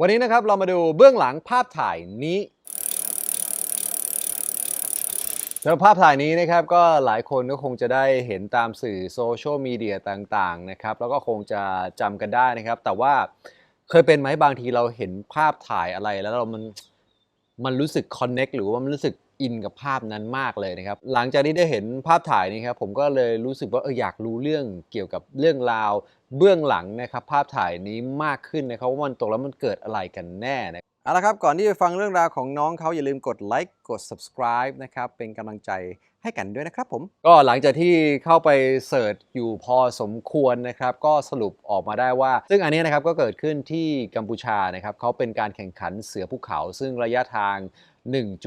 วันนี้นะครับเรามาดูเบื้องหลังภาพถ่ายนี้สำหรับภาพถ่ายนี้นะครับก็หลายคนก็คงจะได้เห็นตามสื่อโซเชียลมีเดียต่างๆนะครับแล้วก็คงจะจำกันได้นะครับ แต่ว่าเคยเป็นไหมบางทีเราเห็นภาพถ่ายอะไรแล้วเรามันมันรู้สึกคอนเน็กหรือว่ามันรู้สึก อินกับภาพนั้นมากเลยนะครับ หลังจากที่ได้เห็นภาพถ่ายนี้ครับผมก็เลยรู้สึกว่าเอออยากรู้เรื่องเกี่ยวกับเรื่องราว เบื้องหลังนะครับภาพถ่ายนี้มากขึ้นนะครับว่ามันตกแล้วมันเกิดอะไรกันแน่นะ เอาละครับ ก่อนที่จะฟังเรื่องราวของน้องเขาอย่าลืมกดไลค์กด subscribe นะครับ เป็นกำลังใจให้กันด้วยนะครับผม ก็หลังจากที่เข้าไปเสิร์ชอยู่พอสมควรนะครับ ก็สรุปออกมาได้ว่า ซึ่งอันนี้นะครับก็เกิดขึ้นที่กัมพูชานะครับเขาเป็นการแข่งขันเสือภูเขา ซึ่งระยะทาง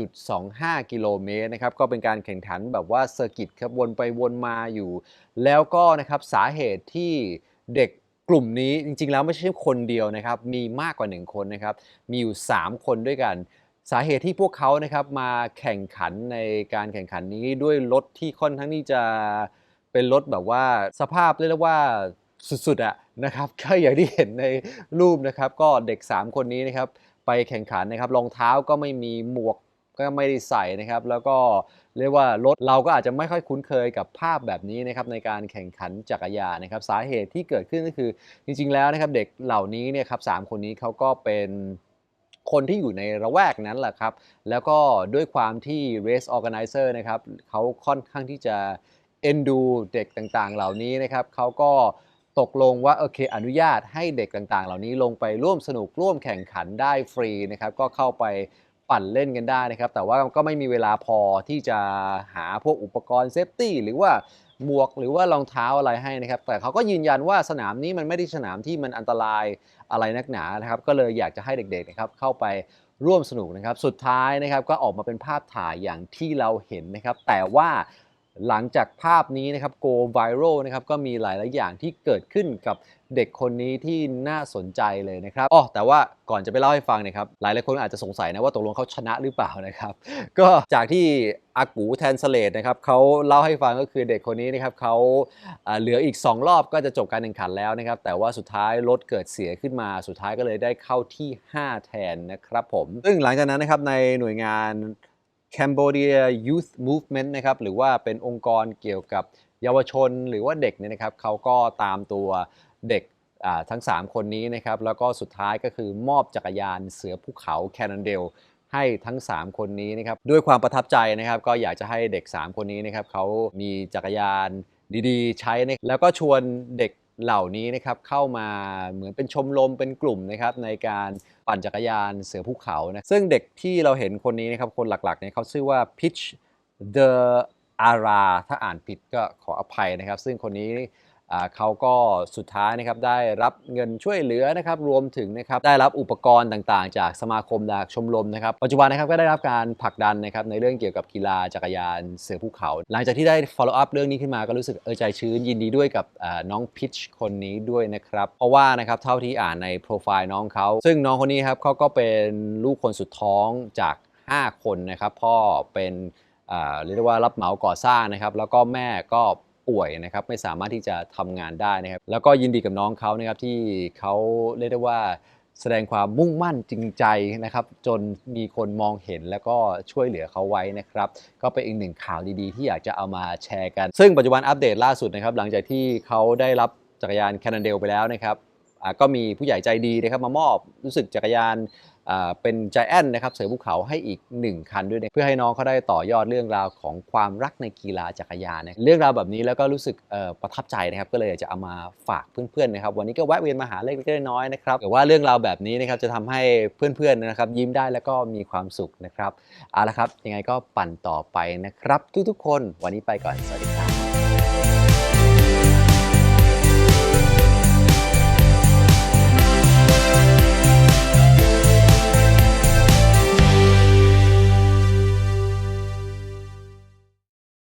1.25 กิโลเมตรนะครับก็เป็นการแข่งขันแบบว่าเซอร์กิตครับวนไปวนมาอยู่ แล้วก็นะครับสาเหตุที่เด็ก กลุ่มนี้จริงๆ แล้วไม่ใช่คนเดียวนะครับ มีมากกว่า 1 คนนะครับ มีอยู่ 3 คนด้วยกัน สาเหตุที่พวกเขานะครับมาแข่งขันในการแข่งขันนี้ด้วยรถที่ค่อนข้างที่จะเป็นรถแบบว่าสภาพเรียกว่าสุดๆอะนะครับก็อย่างที่เห็นในรูปนะครับ ก็เด็ก 3 คนนี้นะครับ ไปแข่งขันนะครับรองเท้าก็ไม่มีหมวก ก็ไม่ได้ใส่นะครับ แล้วก็เรียกว่ารถเราก็อาจจะไม่ค่อยคุ้นเคยกับภาพแบบนี้นะครับในการแข่งขันจักรยานนะครับ สาเหตุที่เกิดขึ้นก็คือจริง ๆ แล้วนะครับเด็กเหล่านี้เนี่ยครับสามคนนี้เขาก็เป็นคนที่อยู่ในระแวกนั้นแหละครับ แล้วก็ด้วยความที่ race organizer นะครับเขาค่อนข้างที่จะเอ็นดูเด็กต่างๆ เหล่านี้นะครับเขาก็ตกลงว่าโอเคอนุญาตให้เด็กต่างๆ เหล่านี้ลงไปร่วมสนุกร่วมแข่งขันได้ฟรีนะครับก็เข้าไป ปั่นเล่นกันได้นะครับ แต่ว่าก็ไม่มีเวลาพอที่จะหาพวกอุปกรณ์เซฟตี้หรือว่าหมวกหรือว่ารองเท้าอะไรให้นะครับ แต่เขาก็ยืนยันว่าสนามนี้มันไม่ได้สนามที่มันอันตรายอะไรนักหนานะครับ ก็เลยอยากจะให้เด็กๆนะครับเข้าไปร่วมสนุกนะครับ สุดท้ายนะครับก็ออกมาเป็นภาพถ่ายอย่างที่เราเห็นนะครับ แต่ว่า หลังจากภาพนี้นะครับ go viral นะครับก็มีหลายๆอย่างที่เกิดขึ้นกับเด็กคนนี้ที่น่าสนใจเลยนะครับอ๋อแต่ว่าก่อนจะไปเล่าให้ฟังนะครับ หลายหลายๆคนอาจจะสงสัยนะว่าตกลงเขาชนะหรือเปล่านะครับ ก็จากที่อากูแทนสเลตนะครับเขาเล่าให้ฟังก็คือเด็กคนนี้นะครับเขาอ่าเหลืออีก 2 รอบก็จะจบการแข่งขันแล้วนะครับ แต่ว่าสุดท้ายรถเกิดเสียขึ้นมาสุดท้ายก็เลยได้เข้าที่ 5 แทนนะครับผม ซึ่งหลังจากนั้นนะครับในหน่วยงาน Cambodia Youth Movement นะครับหรือว่าเป็นองค์กรเกี่ยวกับเยาวชนหรือว่าเด็กเนี่ยนะครับเขาก็ตามตัวเด็กทั้ง 3 คนนี้นะครับแล้วก็สุดท้ายก็คือมอบจักรยานเสือภูเขาแคนนเดลให้ทั้ง 3 คนนี้นะครับด้วยความประทับใจนะครับก็อยากจะให้เด็ก 3 คนนี้นะครับเขามีจักรยานดีๆ ใช้นะแล้วก็ชวนเด็ก เหล่านี้นะครับเข้ามาเหมือนเป็นชมรมเป็นกลุ่มนะครับในการปั่นจักรยานเสือภูเขานะซึ่งเด็กที่เราเห็นคนนี้นะครับคนหลักๆเนี่ยเขาชื่อว่า Pitch The Ara ถ้าอ่านผิดก็ขออภัยนะครับ ซึ่งคนนี้ เขาก็สุดท้ายนะครับได้รับเงินช่วยเหลือนะครับรวมถึงนะครับได้รับอุปกรณ์ต่างๆ จากสมาคมจากชมรมนะครับปัจจุบันนะครับก็ได้รับการผลักดันนะครับในเรื่องเกี่ยวกับกีฬาจักรยานเสือภูเขา หลังจากที่ได้ follow up เรื่องนี้ขึ้นมาก็รู้สึกเออใจชื้นยินดีด้วยกับน้องพิชคนนี้ด้วยนะครับเพราะว่านะครับเท่าที่อ่านในโปรไฟล์น้องเขาซึ่งน้องคนนี้ครับเขาก็เป็นลูกคนสุดท้องจาก 5 คนนะครับพ่อเป็นเรียกว่ารับเหมาก่อสร้างนะครับแล้วก็แม่ก็ ป่วยนะครับไม่สามารถที่จะทำงานได้นะครับ แล้วก็ยินดีกับน้องเขานะครับที่เขาเรียกได้ว่าแสดงความมุ่งมั่นจริงใจนะครับ จนมีคนมองเห็นแล้วก็ช่วยเหลือเขาไว้นะครับ ก็เป็นอีกหนึ่งข่าวดีๆ ที่อยากจะเอามาแชร์กัน ซึ่งปัจจุบันอัปเดตล่าสุดนะครับ หลังจากที่เขาได้รับจักรยานแคนาเดลไปแล้วนะครับก็มีผู้ใหญ่ใจดีนะครับมามอบรู้สึกจักรยาน เป็นจแอนนะครับเสือภูเขาให้อีก 1 คันด้วยนะเพื่อให้น้องเขาได้ต่อยอดเรื่องราวของความรักในกีฬาจักรยานนะเรื่องราวแบบนี้แล้วก็รู้สึกประทับใจนะครับก็เลยอยากจะเอามาฝากเพื่อนๆนะครับวันนี้ก็แวะเวียนมาหาเล็กๆน้อยๆนะครับแต่ว่าเรื่องราวแบบนี้นะครับจะทำให้เพื่อนๆนะครับยิ้มได้แล้วก็มีความสุขนะครับเอาละครับยังไงก็ปั่นต่อไปนะครับ ทุกๆ คนวันนี้ไปก่อนสวัสดี